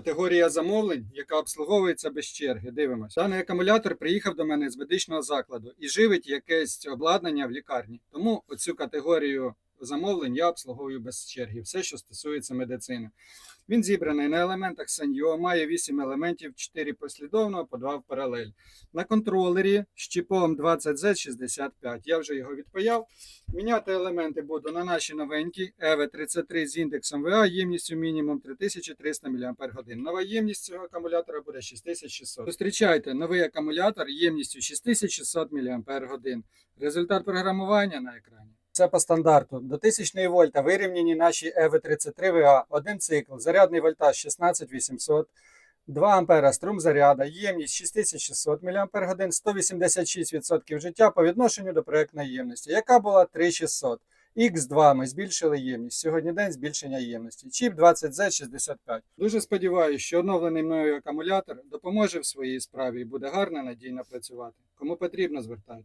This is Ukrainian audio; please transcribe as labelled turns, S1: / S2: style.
S1: Категорія замовлень, яка обслуговується без черги. Дивимось. Даний акумулятор приїхав до мене з медичного закладу і живить якесь обладнання в лікарні. Тому оцю категорію замовлень я обслуговую без черги. Все, що стосується медицини. Він зібраний на елементах Саньо, має 8 елементів, 4 послідовно, по 2 в паралель. На контролері з чіпом 20Z65. Я вже його відпаяв. Міняти елементи буду на наші новенькі EV33 з індексом VA ємністю мінімум 3300 мАч. Нова ємність цього акумулятора буде 6600. Зустрічайте новий акумулятор ємністю 6600 мАч. Результат програмування на екрані. Це по стандарту. До 1000 вольта вирівняні наші EV33 VA. Один цикл, зарядний вольтаж 16800. 2 ампера струм заряда, ємність 6600 мАч, 186% життя по відношенню до проєктної ємності, яка була 3600. X2 ми збільшили ємність. Сьогодні день збільшення ємності. Чіп 20Z65. Дуже сподіваюся, що оновлений мною акумулятор допоможе в своїй справі і буде гарно надійно працювати. Кому потрібно, звертайтесь.